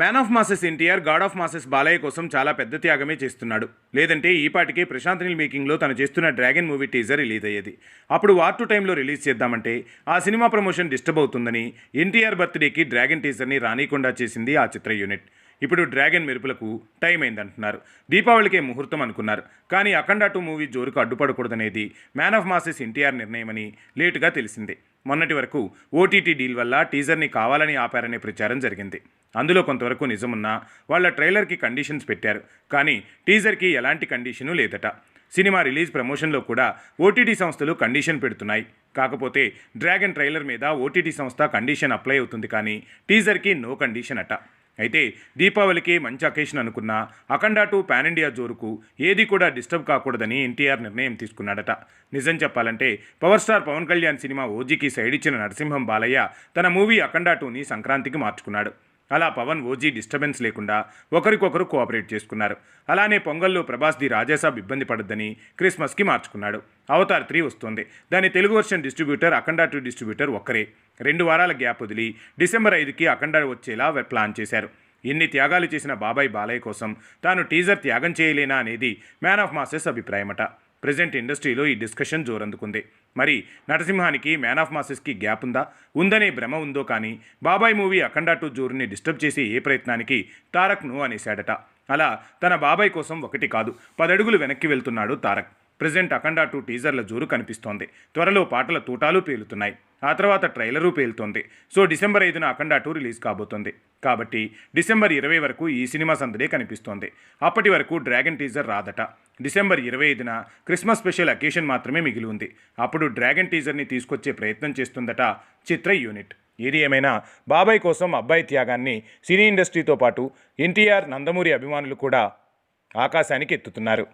Man of masses NTR god of masses Balayya కోసం చాలా పెద్ద త్యాగమే చేస్తున్నాడు. లేదంటే ఈ పాటికి ప్రశాంత్ నీల్ మేకింగ్లో తను చేస్తున్న డ్రాగన్ మూవీ టీజర్ రిలీజ్ అయ్యేది అప్పుడు వార్ టు టైంలో రిలీజ్ చేద్దామంటే ఆ సినిమా ప్రమోషన్ డిస్టర్బ్ అవుతుందని ఎన్టీఆర్ బర్త్డేకి డ్రాగన్ టీజర్ని రానికుండా చేసింది ఆ చిత్ర యూనిట్. ఇప్పుడు డ్రాగన్ మెరుపులకు టైం అయిందంటున్నారు. దీపావళికే ముహూర్తం అనుకున్నారు. కానీ అఖండ టూ మూవీ జోరుకు అడ్డుపడకూడదనేది మ్యాన్ ఆఫ్ మాసెస్ ఎన్టీఆర్ నిర్ణయమని లేటుగా తెలిసింది. మొన్నటి వరకు ఓటీటీ డీల్ వల్ల టీజర్ని కావాలని ఆపారనే ప్రచారం జరిగింది. అందులో కొంతవరకు నిజమున్నా వాళ్ళ ట్రైలర్కి కండిషన్స్ పెట్టారు. కానీ టీజర్కి ఎలాంటి కండిషను లేదట. సినిమా రిలీజ్ ప్రమోషన్లో కూడా ఓటీటీ సంస్థలు కండిషన్ పెడుతున్నాయి. కాకపోతే డ్రాగన్ ట్రైలర్ మీద ఓటీటీ సంస్థ కండిషన్ అప్లై అవుతుంది కానీ టీజర్కి నో కండిషన్ అట. అయితే దీపావళికి మంచి అకేషన్ అనుకున్న అఖండ టూ పాన్ ఇండియా జోరుకు ఏది కూడా డిస్టర్బ్ కాకూడదని ఎన్టీఆర్ నిర్ణయం తీసుకున్నాడట. నిజం చెప్పాలంటే power star Pawan Kalyan cinema ఓజీకి సైడ్ ఇచ్చిన నరసింహం బాలయ్య తన మూవీ అఖండ టూని సంక్రాంతికి మార్చుకున్నాడు. అలా పవన్ ఓజీ డిస్టర్బెన్స్ లేకుండా ఒకరికొకరు కోఆపరేట్ చేసుకున్నారు. అలానే పొంగల్లో ప్రభాస్ది రాజాసాబ్ ఇబ్బంది పడద్దని క్రిస్మస్కి మార్చుకున్నాడు. అవతార్ త్రీ వస్తుంది. దాని Telugu version distributor Akhanda two distributor ఒక్కరే. రెండు వారాల గ్యాప్ వదిలి డిసెంబర్ ఐదుకి అఖండ వచ్చేలా ప్లాన్ చేశారు. ఎన్ని త్యాగాలు చేసిన బాబాయ్ బాలయ్య కోసం తాను టీజర్ త్యాగం చేయలేనా అనేది మ్యాన్ ఆఫ్ మాసెస్ అభిప్రాయమట. ప్రజెంట్ ఇండస్ట్రీలో ఈ డిస్కషన్ జోరందుకుంది. మరి నరసింహానికి మ్యాన్ ఆఫ్ మాసెస్కి గ్యాప్ ఉందా? ఉందనే భ్రమ ఉందో కానీ బాబాయ్ మూవీ అఖండ టూ జోరుని డిస్టర్బ్ చేసే ఏ ప్రయత్నానికి తారక్ నో అనేశాడట. అలా తన బాబాయ్ కోసం ఒకటి కాదు పదడుగులు వెనక్కి వెళ్తున్నాడు తారక్. ప్రజెంట్ అఖండ టూ టీజర్ల జోరు కనిపిస్తోంది. త్వరలో పాటల తూటాలు పేలుతున్నాయి. ఆ తర్వాత ట్రైలరు పేలుతోంది. సో డిసెంబర్ ఐదున అఖండ టూ రిలీజ్ కాబోతోంది. కాబట్టి డిసెంబర్ ఇరవై వరకు ఈ సినిమా సందడే కనిపిస్తోంది. అప్పటి వరకు డ్రాగన్ టీజర్ రాదట. డిసెంబర్ ఇరవై ఐదున క్రిస్మస్ స్పెషల్ అకేషన్ మాత్రమే మిగిలి ఉంది. అప్పుడు డ్రాగన్ టీజర్ని తీసుకొచ్చే ప్రయత్నం చేస్తుందట చిత్ర యూనిట్. ఏది ఏమైనా బాబాయ్ కోసం అబ్బాయి త్యాగాన్ని సినీ ఇండస్ట్రీతో పాటు ఎన్టీఆర్ నందమూరి అభిమానులు కూడా ఆకాశానికి ఎత్తుతున్నారు.